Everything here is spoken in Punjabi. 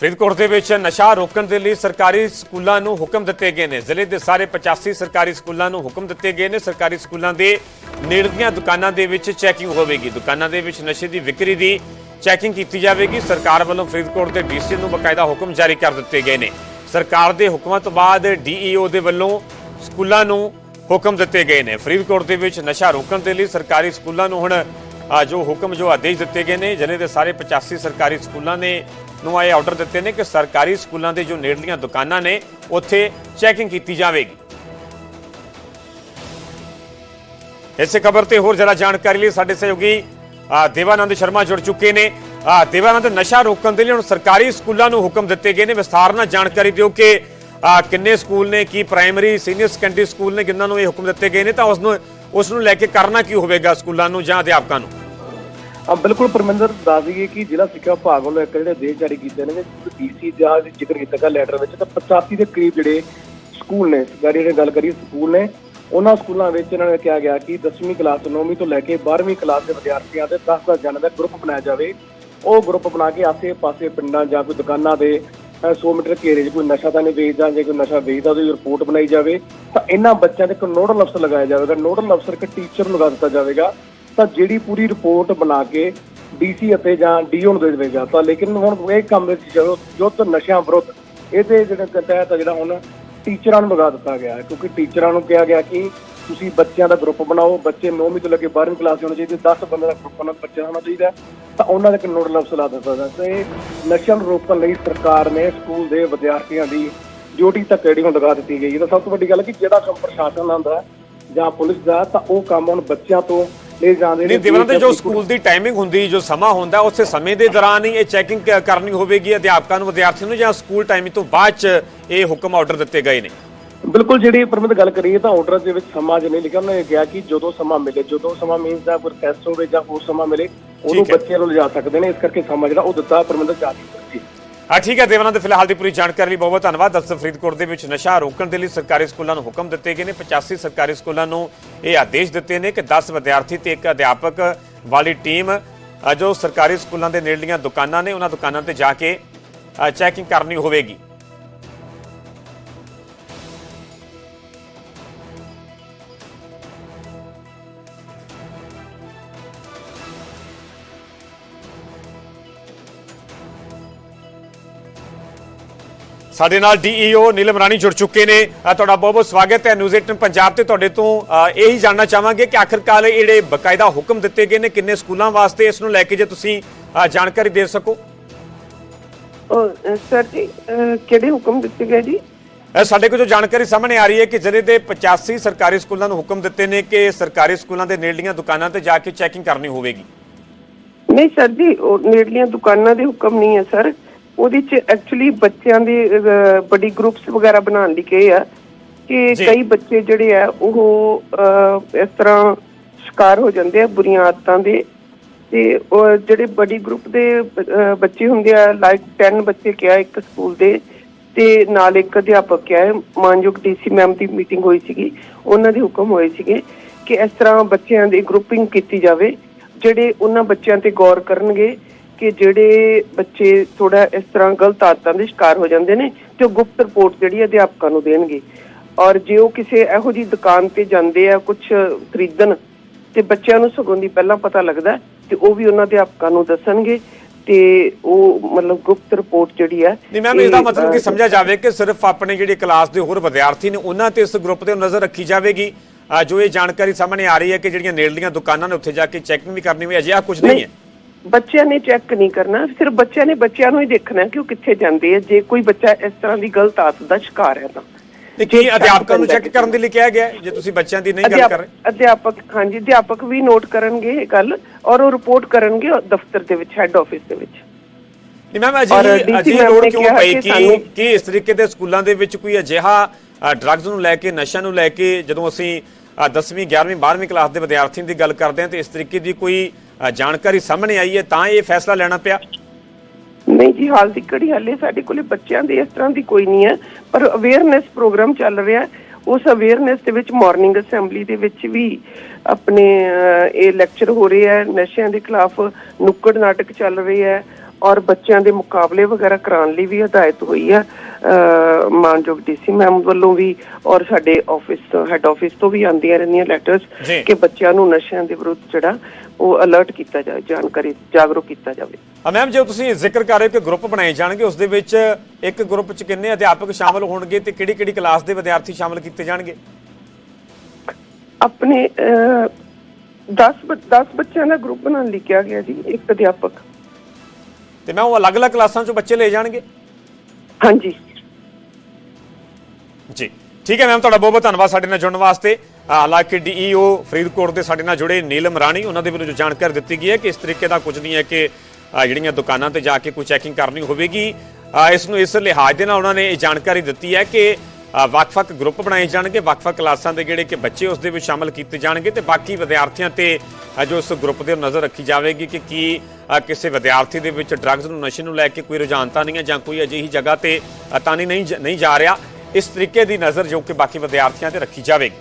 ਫਰੀਦਕੋਟ ਦੇ ਵਿੱਚ ਨਸ਼ਾ ਰੋਕਣ ਦੇ ਲਈ ਸਰਕਾਰੀ ਸਕੂਲਾਂ ਨੂੰ ਹੁਕਮ ਦਿੱਤੇ ਗਏ ਨੇ। ਜ਼ਿਲ੍ਹੇ ਦੇ ਸਾਰੇ 85 ਸਰਕਾਰੀ ਸਕੂਲਾਂ ਨੂੰ ਹੁਕਮ ਦਿੱਤੇ ਗਏ ਨੇ। ਸਰਕਾਰੀ ਸਕੂਲਾਂ ਦੇ ਨੇੜਲੀਆਂ ਦੁਕਾਨਾਂ ਦੇ ਵਿੱਚ ਚੈਕਿੰਗ ਹੋਵੇਗੀ। ਦੁਕਾਨਾਂ ਦੇ ਵਿੱਚ ਨਸ਼ੇ ਦੀ ਵਿਕਰੀ ਦੀ ਚੈਕਿੰਗ ਕੀਤੀ ਜਾਵੇਗੀ। ਸਰਕਾਰ ਵੱਲੋਂ ਫਰੀਦਕੋਟ ਦੇ ਡੀਸੀ ਨੂੰ ਬਕਾਇਦਾ ਹੁਕਮ ਜਾਰੀ ਕਰ ਦਿੱਤੇ ਗਏ ਨੇ। ਸਰਕਾਰ ਦੇ ਹੁਕਮਾਂ ਤੋਂ ਬਾਅਦ ਡੀਈਓ ਦੇ ਵੱਲੋਂ ਸਕੂਲਾਂ ਨੂੰ ਹੁਕਮ ਦਿੱਤੇ ਗਏ ਨੇ। ਫਰੀਦਕੋਟ ਦੇ ਵਿੱਚ ਨਸ਼ਾ ਰੋਕਣ ਦੇ ਲਈ ਸਰਕਾਰੀ ਸਕੂਲਾਂ ਨੂੰ ਹੁਣ ਜੋ ਹੁਕਮ ਜੋ ਆਦੇਸ਼ ਦਿੱਤੇ ਗਏ ਨੇ, ਜ਼ਿਲ੍ਹੇ ਦੇ ਸਾਰੇ 85 ਸਰਕਾਰੀ ਸਕੂਲਾਂ ਨੇ ਨੂੰ ਆਏ ਆਰਡਰ ਦਿੱਤੇ ਨੇ ਕਿ ਸਰਕਾਰੀ ਸਕੂਲਾਂ ਦੇ ਜੋ ਨੇੜਲੀਆਂ ਦੁਕਾਨਾਂ ਨੇ ਉੱਥੇ ਚੈਕਿੰਗ ਕੀਤੀ ਜਾਵੇਗੀ। ਇਸੇ ਖਬਰ ਤੇ ਹੋਰ ਜ਼ਿਆਦਾ ਜਾਣਕਾਰੀ ਲਈ ਸਾਡੇ ਸਹਿਯੋਗੀ ਅ, ਦੇਵਾਨੰਦ ਸ਼ਰਮਾ ਜੁੜ ਚੁੱਕੇ ਨੇ। ਅ, ਦੇਵਾਨੰਦ ਨਸ਼ਾ ਰੋਕਣ ਦੇ ਲਈ ਹੁਣ ਸਰਕਾਰੀ ਸਕੂਲਾਂ ਨੂੰ ਹੁਕਮ ਦਿੱਤੇ ਗਏ ਨੇ। ਵਿਸਥਾਰ ਨਾਲ ਜਾਣਕਾਰੀ ਦਿਓ ਕਿ ਕਿੰਨੇ ਸਕੂਲ ਨੇ ਕੀ ਪ੍ਰਾਇਮਰੀ ਸੀਨੀਅਰ ਸੈਕੰਡਰੀ ਸਕੂਲ ਨੇ ਜਿਨ੍ਹਾਂ ਨੂੰ ਇਹ ਹੁਕਮ ਦਿੱਤੇ ਗਏ ਨੇ ਤਾਂ ਉਸ ਨੂੰ ਉਸ ਨੂੰ ਲੈ ਕੇ ਕਰਨਾ ਕੀ ਹੋਵੇਗਾ ਸਕੂਲਾਂ ਨੂੰ ਜਾਂ ਅਧਿਆਪਕਾਂ ਨੂੰ? ਆ ਬਿਲਕੁਲ ਪਰਮਿੰਦਰ ਦੱਸ ਦਈਏ ਕਿ ਜ਼ਿਲ੍ਹਾ ਸਿੱਖਿਆ ਵਿਭਾਗ ਵੱਲੋਂ ਇੱਕ ਜਿਹੜੇ ਆਦੇਸ਼ ਜਾਰੀ ਕੀਤੇ ਨੇ ਡੀਸੀ ਦਾ ਜ਼ਿਕਰ ਕੀਤਾ ਗਿਆ ਲੈਟਰ ਵਿੱਚ ਤਾਂ 85 ਦੇ ਕਰੀਬ ਜਿਹੜੇ ਸਕੂਲ ਨੇ ਸਰਕਾਰੀ ਜਿਹੜੇ ਗੱਲ ਕਰੀਏ ਸਕੂਲ ਨੇ ਉਹਨਾਂ ਸਕੂਲਾਂ ਵਿੱਚ ਇਹਨਾਂ ਨੇ ਕਿਹਾ ਗਿਆ ਕਿ 10ਵੀਂ ਕਲਾਸ 9ਵੀਂ ਤੋਂ ਲੈ ਕੇ 12ਵੀਂ ਕਲਾਸ ਦੇ ਵਿਦਿਆਰਥੀਆਂ ਦੇ 10-10 ਜਣਾਂ ਦਾ ਗਰੁੱਪ ਬਣਾਇਆ ਜਾਵੇ। ਉਹ ਗਰੁੱਪ ਬਣਾ ਕੇ ਆਸੇ-ਪਾਸੇ ਪਿੰਡਾਂ ਜਾਂ ਕੋਈ ਦੁਕਾਨਾਂ ਦੇ ਅ, 100 ਮੀਟਰ ਘੇਰੇ 'ਚ ਕੋਈ ਨਸ਼ਾ ਤਾਂ ਨਹੀਂ ਵੇਚਦਾ ਜੇ ਕੋਈ ਨਸ਼ਾ ਵੇਚਦਾ ਉਹਦੀ ਰਿਪੋਰਟ ਬਣਾਈ ਜਾਵੇ। ਤਾਂ ਇਹਨਾਂ ਬੱਚਿਆਂ ਦੇ ਇੱਕ ਨੋਡਲ ਅਫਸਰ ਲਗਾਇਆ ਜਾਵੇਗਾ। ਨੋਡਲ ਅਫਸਰ ਇੱਕ ਟੀਚਰ ਨੂੰ ਲਗਾ ਦਿੱਤਾ ਜਾਵੇਗਾ। ਤਾਂ ਜਿਹੜੀ ਪੂਰੀ ਰਿਪੋਰਟ ਬਣਾ ਕੇ ਡੀਸੀ ਅਤੇ ਜਾਂ ਡੀਓ ਨੂੰ ਦੇ ਦੇਵੇਗਾ ਤਾਂ, ਲੇਕਿਨ ਹੁਣ ਇਹ ਕੰਮ ਵਿੱਚ ਜਦੋਂ ਯੁੱਧ ਨਸ਼ਿਆਂ ਵਿਰੁੱਧ ਇਹਦੇ ਜਿਹੜੇ ਤਹਿਤ ਜਿਹੜਾ ਹੁਣ ਟੀਚਰਾਂ ਨੂੰ ਲਗਾ ਦਿੱਤਾ ਗਿਆ ਕਿਉਂਕਿ ਟੀਚਰਾਂ ਨੂੰ ਕਿਹਾ ਗਿਆ ਕਿ ਤੁਸੀਂ ਬੱਚਿਆਂ ਦਾ ਗਰੁੱਪ ਬਣਾਓ, ਬੱਚੇ 9ਵੀਂ ਤੋਂ ਲੈ ਕੇ 12ਵੀਂ ਕਲਾਸ ਦੇ ਹੋਣੇ ਚਾਹੀਦੇ 10 ਬੰਦੇ ਦਾ ਗਰੁੱਪ ਉਹਨਾਂ ਬੱਚਿਆਂ ਦਾ ਹੋਣਾ ਚਾਹੀਦਾ ਤਾਂ ਉਹਨਾਂ ਦਾ ਇੱਕ ਨੋਡਲ ਅਫਸਰ ਲਾ ਦਿੱਤਾ ਜਾਂਦਾ ਤੇ ਨਸ਼ਿਆਂ ਨੂੰ ਰੋਕਣ ਲਈ ਸਰਕਾਰ ਨੇ ਸਕੂਲ ਦੇ ਵਿਦਿਆਰਥੀਆਂ ਦੀ ਡਿਊਟੀ ਤਾਂ ਜਿਹੜੀ ਹੁਣ ਲਗਾ ਦਿੱਤੀ ਗਈ ਹੈ। ਤਾਂ ਸਭ ਤੋਂ ਵੱਡੀ ਗੱਲ ਹੈ ਕਿ ਜਿਹੜਾ ਕੰਮ ਪ੍ਰਸ਼ਾਸਨ ਦਾ ਹੁੰਦਾ ਜਾਂ ਪੁਲਿਸ ਦਾ, ਤਾਂ ਉਹ ਕੰਮ ਹੁਣ ਬੱਚਿਆਂ ਤੋਂ ਲੈ ਜਾਂਦੇ ਨਹੀਂ ਦੇਵਾਨੰਦ ਜੋ ਸਕੂਲ ਦੀ ਟਾਈਮਿੰਗ ਹੁੰਦੀ ਜੋ ਸਮਾਂ ਹੁੰਦਾ ਉਸੇ ਸਮੇਂ ਦੇ ਦੌਰਾਨ ਹੀ ਇਹ ਚੈਕਿੰਗ ਕਰਨੀ ਹੋਵੇਗੀ ਅਧਿਆਪਕਾਂ ਨੂੰ ਵਿਦਿਆਰਥੀਆਂ ਨੂੰ ਜਾਂ ਸਕੂਲ ਟਾਈਮਿੰਗ ਤੋਂ ਬਾਅਦ ਚ ਇਹ ਹੁਕਮ ਆਰਡਰ ਦਿੱਤੇ ਗਏ ਨੇ? ਬਿਲਕੁਲ ਜਿਹੜੀ ਪਰਮਿਤ ਗੱਲ ਕਰੀਏ ਤਾਂ ਆਰਡਰ ਦੇ ਵਿੱਚ ਸਮਾਂ ਜੇ ਨਹੀਂ ਲਿਖਿਆ ਉਹਨੇ ਕਿਹਾ ਕਿ ਜਦੋਂ ਸਮਾਂ ਮਿਲੇ ਜਦੋਂ ਸਮਾਂ ਮੀਨਸ ਦਾ ਕੋਈ ਟੈਸਟ ਹੋਵੇ ਜਾਂ ਹੋਰ ਸਮਾਂ ਮਿਲੇ ਉਹਨੂੰ। ਬੱਚਿਆਂ ਨੂੰ ਲਿਜਾ ਸਕਦੇ ਨੇ ਇਸ ਕਰਕੇ ਸਮਾਂ ਜਿਹੜਾ ਉਹ ਦਿੱਤਾ ਪਰਮਿਤ ਜਾਰੀ ਜੀ ਆ ਠੀਕ ਹੈ ਦੇਵਾਨੰਦ ਫਿਲਹਾਲ ਦੀ ਪੂਰੀ ਜਾਣਕਾਰੀ ਲਈ ਬਹੁਤ ਬਹੁਤ ਧੰਨਵਾਦ। ਦਰਅਸਲ ਫਰੀਦਕੋਟ ਦੇ ਵਿੱਚ ਨਸ਼ਾ ਰੋਕਣ ਦੇ ਲਈ ਸਰਕਾਰੀ ਸਕੂਲਾਂ ਨੂੰ ਹੁਕਮ ਦਿੱਤੇ ਗਏ ਨੇ। 85 ਸਰਕਾਰੀ ਸਕੂਲਾਂ ਨੂੰ ਇਹ ਆਦੇਸ਼ ਦਿੱਤੇ ਨੇ ਕਿ 10 ਵਿਦਿਆਰਥੀ ਤੇ ਇੱਕ ਅਧਿਆਪਕ ਵਾਲੀ ਟੀਮ ਜੋ ਸਰਕਾਰੀ ਸਕੂਲਾਂ ਦੇ ਨੇੜਲੀਆਂ ਦੁਕਾਨਾਂ ਨੇ, ਉਹਨਾਂ ਦੁਕਾਨਾਂ ਤੇ ਜਾ ਕੇ ਚੈਕਿੰਗ ਕਰਨੀ ਹੋਵੇਗੀ। ਸਾਡੇ ਨਾਲ ਡੀਈਓ ਨੀਲਮ ਰਾਣੀ ਜੁੜ ਚੁੱਕੇ ਨੇ। ਤੁਹਾਡਾ ਬਹੁਤ ਬਹੁਤ ਸਵਾਗਤ ਹੈ। ਨਿਊਜ਼ 18 ਪੰਜਾਬ ਤੇ ਤੁਹਾਡੇ ਤੋਂ ਇਹੀ ਜਾਣਨਾ ਚਾਹਾਂਗੇ ਕਿ ਆਖਿਰਕਾਰ ਜਿਹੜੇ ਬਕਾਇਦਾ ਹੁਕਮ ਦਿੱਤੇ ਗਏ ਨੇ। ਕਿੰਨੇ ਸਕੂਲਾਂ ਵਾਸਤੇ ਇਸ ਨੂੰ ਲੈ ਕੇ ਜੇ ਤੁਸੀਂ ਜਾਣਕਾਰੀ ਦੇ ਸਕੋ? ਸਰ ਜੀ ਕਿਹੜੇ ਹੁਕਮ ਦਿੱਤੇ ਗਏ ਜੀ? ਸਾਡੇ ਕੋਲ ਜੋ ਜਾਣਕਾਰੀ ਸਾਹਮਣੇ ਆ ਰਹੀ ਹੈ ਕਿ ਜ਼ਿਲ੍ਹੇ ਦੇ 85 ਸਰਕਾਰੀ ਸਕੂਲਾਂ ਨੂੰ ਹੁਕਮ ਦਿੱਤੇ ਨੇ ਕਿ ਸਰਕਾਰੀ ਸਕੂਲਾਂ ਦੇ ਨੇੜਲੀਆਂ ਦੁਕਾਨਾਂ ਤੇ ਜਾ ਕੇ ਚੈਕਿੰਗ ਕਰਨੀ ਹੋਵੇਗੀ। ਨਹੀਂ ਸਰ ਜੀ ਨੇੜਲੀਆਂ ਦੁਕਾਨਾਂ ਦੇ ਹੁਕਮ ਨਹੀਂ ਹੈ ਸਰ। ਉਹਦੇ ਚ ਐਕਚੁਅਲੀ ਬੱਚਿਆਂ ਦੇ ਬੜੀ ਗਰੁੱਪਸ ਵਗੈਰਾ ਬਣਾਉਣ ਲਈ ਕਹੇ ਆ ਕਿ। ਕਈ ਬੱਚੇ ਜਿਹੜੇ ਆ ਉਹ ਇਸ ਤਰ੍ਹਾਂ ਸ਼ਿਕਾਰ ਹੋ ਜਾਂਦੇ ਆ ਬੁਰੀਆਂ ਆਦਤਾਂ ਦੇ ਤੇ ਉਹ ਜਿਹੜੇ ਬੜੀ ਗਰੁੱਪ ਦੇ ਬੱਚੇ ਹੁੰਦੇ ਆ ਲਾਈਕ 10 ਬੱਚੇ ਕਿਹਾ ਇੱਕ ਸਕੂਲ ਦੇ ਤੇ ਨਾਲ ਇੱਕ ਅਧਿਆਪਕ ਕਿਹਾ ਮਾਨਯੋਗ ਡੀਸੀ ਮੈਮ ਦੀ ਮੀਟਿੰਗ ਹੋਈ ਸੀਗੀ ਉਹਨਾਂ ਦੇ ਹੁਕਮ ਹੋਏ ਸੀਗੇ ਕਿ ਇਸ ਤਰ੍ਹਾਂ ਬੱਚਿਆਂ ਦੀ ਗਰੁੱਪਿੰਗ ਕੀਤੀ ਜਾਵੇ ਜਿਹੜੇ ਉਹਨਾਂ ਬੱਚਿਆਂ ਤੇ ਗੌਰ ਕਰਨਗੇ ਕਿ ਜਿਹੜੇ ਬੱਚੇ ਥੋੜਾ ਇਸ ਤਰ੍ਹਾਂ ਗਲਤ ਆਦਤਾਂ ਦੇ ਸ਼ਿਕਾਰ ਹੋ ਜਾਂਦੇ ਨੇ ਤੇ ਉਹ ਗੁਪਤ ਰਿਪੋਰਟ ਜਿਹੜੀ ਅਧਿਆਪਕਾਂ ਨੂੰ ਦੇਣਗੇ। ਔਰ ਜੇ ਉਹ ਕਿਸੇ ਇਹੋ ਜੀ ਦੁਕਾਨ ਤੇ ਜਾਂਦੇ ਆ ਕੁਝ ਖਰੀਦਣ ਤੇ ਬੱਚਿਆਂ ਨੂੰ ਸਗੋਂ ਦੀ ਪਹਿਲਾਂ ਪਤਾ ਲੱਗਦਾ ਤੇ ਉਹ ਵੀ ਉਹਨਾਂ ਅਧਿਆਪਕਾਂ ਨੂੰ ਦੱਸਣਗੇ ਤੇ ਉਹ ਮਤਲਬ ਗੁਪਤ ਰਿਪੋਰਟ ਜਿਹੜੀ ਹੈ ਨਹੀਂ ਮੈਮ ਇਸ ਦਾ ਇਹ, ਮਤਲਬ ਕਿ ਸਮਝਿਆ ਜਾਵੇ ਕਿ ਸਿਰਫ ਆਪਣੇ ਜਿਹੜੀ ਕਲਾਸ ਦੇ ਹੋਰ ਵਿਦਿਆਰਥੀ ਨੇ ਉਹਨਾਂ ਤੇ ਇਸ ਗਰੁੱਪ ਤੇ ਨਜ਼ਰ ਰੱਖੀ ਜਾਵੇਗੀ। ਜੋ ਇਹ ਜਾਣਕਾਰੀ ਸਾਹਮਣੇ ਆ ਰਹੀ ਹੈ ਕਿ ਜਿਹੜੀਆਂ ਨੇੜਲੀਆਂ ਦੁਕਾਨਾਂ ਨੇ ਉੱਥੇ ਜਾ ਕੇ ਚੈਕਿੰਗ ਵੀ ਕਰਨੀ ਹੋਵੇ ਅਜਿਹਾ ਕੁਝ ਨਹੀਂ ਹੈ। ਬੱਚਿਆਂ ਨੇ ਚੈੱਕ ਨਹੀਂ ਕਰਨਾ ਸਿਰਫ ਬੱਚਿਆਂ ਨੇ ਬੱਚਿਆਂ ਨੂੰ ਹੀ ਦੇਖਣਾ ਕਿ ਉਹ ਕਿੱਥੇ ਜਾਂਦੇ ਆ। ਜੇ ਕੋਈ ਬੱਚਾ ਇਸ ਤਰ੍ਹਾਂ ਦੀ ਗਲਤ ਆਦਤ ਦਾ ਸ਼ਿਕਾਰ ਹੈ ਤਾਂ। ਤੇ ਕੀ ਅਧਿਆਪਕਾਂ ਨੂੰ ਚੈੱਕ ਕਰਨ ਦੇ ਲਈ ਕਿਹਾ ਗਿਆ? ਜੇ ਤੁਸੀਂ ਬੱਚਿਆਂ ਦੀ ਨਹੀਂ ਗੱਲ ਕਰ ਰਹੇ। ਅਧਿਆਪਕ ਹਾਂਜੀ ਅਧਿਆਪਕ ਵੀ ਨੋਟ ਕਰਨਗੇ ਇਹ ਗੱਲ ਔਰ ਉਹ ਰਿਪੋਰਟ ਕਰਨਗੇ ਦਫ਼ਤਰ ਦੇ ਵਿੱਚ ਹੈੱਡ ਆਫਿਸ ਦੇ ਵਿੱਚ। ਨਹੀਂ ਮੈਮ ਅਜਿਹੀ ਮੈਮ ਲੋੜ ਕਿਉਂ ਪਈ ਕਿ ਕਿ ਇਸ ਤਰੀਕੇ ਦੇ ਸਕੂਲਾਂ ਦੇ ਵਿੱਚ ਕੋਈ ਅਜਿਹਾ ਡਰੱਗਸ ਨੂੰ ਲੈ ਕੇ ਨਸ਼ਾ ਨੂੰ ਲੈ ਕੇ ਜਦੋਂ ਅਸੀਂ 10ਵੀਂ 11ਵੀਂ 12ਵੀਂ ਕਲਾਸ ਦੇ ਵਿਦਿਆਰਥੀਆਂ ਦੀ ਗੱਲ ਕਰਦੇ ਹਾਂ ਤੇ ਇਸ ਤਰੀਕੇ ਦੀ ਕੋਈ ਜਾਣਕਾਰੀ ਸਾਹਮਣੇ ਆਈ ਹੈ, ਤਾਂ ਇਹ ਫੈਸਲਾ ਲੈਣਾ ਪਿਆ? ਨਹੀਂ ਜੀ, ਹਾਲ ਦੀ ਘੜੀ ਹਾਲੇ ਸਾਡੇ ਕੋਲੇ ਬੱਚਿਆਂ ਦੇ ਇਸ ਤਰ੍ਹਾਂ ਦੀ ਕੋਈ ਨਹੀਂ ਹੈ, ਪਰ ਅਵੇਅਰਨੈਸ ਪ੍ਰੋਗਰਾਮ ਚੱਲ ਰਿਹਾ ਉਸ ਅਵੇਅਰਨੈਸ ਦੇ ਵਿੱਚ ਮਾਰਨਿੰਗ ਅਸੈਂਬਲੀ ਦੇ ਵਿੱਚ ਵੀ ਆਪਣੇ ਇਹ ਲੈਕਚਰ ਹੋ ਰਹੇ ਹੈ, ਨਸ਼ਿਆਂ ਦੇ ਖਿਲਾਫ ਨੁੱਕੜ ਨਾਟਕ ਚੱਲ ਰਹੇ ਹੈ। ਔਰ ਬੱਚਿਆਂ ਦੇ ਮੁਕਾਬਲੇ ਵਗੈਰਾ ਕਰਾਉਣ ਲਈ ਵੀ ਹਦਾਇਤ ਹੋਈ ਹੈ। ਮਾਨਯੋਗ ਡੀਸੀ ਮੈਮ ਵੱਲੋਂ ਵੀ ਔਰ ਸਾਡੇ ਆਫਿਸ ਤੋਂ ਹੈੱਡ ਆਫਿਸ ਤੋਂ ਵੀ ਆਉਂਦੀਆਂ ਰਹਿੰਦੀਆਂ। ਲੈਟਰਸ ਕਿ ਬੱਚਿਆਂ ਨੂੰ ਨਸ਼ਿਆਂ ਦੇ ਵਿਰੁੱਧ ਜਿਹੜਾ ਉਹ ਅਲਰਟ ਕੀਤਾ ਜਾਵੇ ਜਾਣਕਾਰੀ ਜਾਗਰੂਕ ਕੀਤਾ ਜਾਵੇ। ਆ ਮੈਮ ਜੇ ਤੁਸੀਂ ਜ਼ਿਕਰ ਕਰ ਰਹੇ ਹੋ ਕਿ ਗਰੁੱਪ ਬਣਾਏ ਜਾਣਗੇ ਉਸ ਦੇ ਵਿੱਚ ਇੱਕ ਗਰੁੱਪ 'ਚ ਕਿੰਨੇ ਅਧਿਆਪਕ ਸ਼ਾਮਲ ਹੋਣਗੇ ਤੇ ਕਿਹੜੀ ਕਿਹੜੀ ਕਲਾਸ ਦੇ ਵਿਦਿਆਰਥੀ ਸ਼ਾਮਲ ਕੀਤੇ ਜਾਣਗੇ? ਆਪਣੇ 10 10 ਬੱਚਿਆਂ ਦਾ ਗਰੁੱਪ ਬਣਾਉਣ ਲਈ ਕਿਹਾ ਗਿਆ ਜੀ ਇੱਕ ਅਧਿਆਪਕ। ਤੇ ਮੈਂ ਉਹ ਅਲੱਗ-ਅਲੱਗ ਕਲਾਸਾਂ 'ਚੋਂ ਬੱਚੇ ਲਏ ਜਾਣਗੇ? ਹਾਂਜੀ। ਜੀ। ਠੀਕ ਹੈ ਮੈਮ ਤੁਹਾਡਾ ਬਹੁਤ ਬਹੁਤ ਧੰਨਵਾਦ ਸਾਡੇ ਨਾਲ ਜੁੜਨ ਵਾਸਤੇ। ਹਾਲਾਂਕਿ ਡੀਈਓ ਫਰੀਦਕੋਟ ਦੇ ਸਾਡੇ ਨਾਲ ਜੁੜੇ ਨੀਲਮ ਰਾਣੀ ਉਹਨਾਂ ਦੇ ਵੱਲੋਂ ਜੋ ਜਾਣਕਾਰੀ ਦਿੱਤੀ ਗਈ ਹੈ ਕਿ ਇਸ ਤਰੀਕੇ ਦਾ ਕੁਝ ਨਹੀਂ ਹੈ ਕਿ ਅ, ਜਿਹੜੀਆਂ ਦੁਕਾਨਾਂ ਤੇ ਜਾ ਕੇ ਕੋਈ ਚੈਕਿੰਗ ਕਰਨੀ ਹੋਵੇਗੀ। ਅ, ਇਸ ਨੂੰ ਇਸ ਲਿਹਾਜ਼ ਦੇ ਨਾਲ ਉਹਨਾਂ ਨੇ ਇਹ ਜਾਣਕਾਰੀ ਦਿੱਤੀ ਹੈ ਕਿ ਅ, ਵੱਖ-ਵੱਖ ਗਰੁੱਪ ਬਣਾਏ ਜਾਣਗੇ ਵੱਖ-ਵੱਖ ਕਲਾਸਾਂ ਦੇ ਜਿਹੜੇ ਕਿ ਬੱਚੇ ਉਸ ਦੇ ਵਿੱਚ ਸ਼ਾਮਲ ਕੀਤੇ ਜਾਣਗੇ ਤੇ ਬਾਕੀ ਵਿਦਿਆਰਥੀਆਂ ਤੇ ਜੋ ਇਸ ਗਰੁੱਪ ਦੇ ਨਜ਼ਰ ਰੱਖੀ ਜਾਵੇਗੀ ਕਿ ਕੀ ਕਿਸੇ ਵਿਦਿਆਰਥੀ ਦੇ ਵਿੱਚ ਡਰੱਗਸ ਨੂੰ, ਨਸ਼ੇ ਨੂੰ ਲੈ ਕੇ ਕੋਈ ਰੁਝਾਨ ਤਾਂ ਨਹੀਂ ਹੈ ਜਾਂ ਕੋਈ ਅਜਿਹੀ ਜਗ੍ਹਾ ਤੇ ਤਾਂ ਨਹੀਂ ਨਹੀਂ ਜ- ਨਹੀਂ ਜਾ ਰਿਹਾ। ਇਸ ਤਰੀਕੇ ਦੀ ਨਜ਼ਰ ਜੋ ਕਿ ਬਾਕੀ ਵਿਦਿਆਰਥੀਆਂ ਤੇ ਰੱਖੀ ਜਾਵੇਗੀ।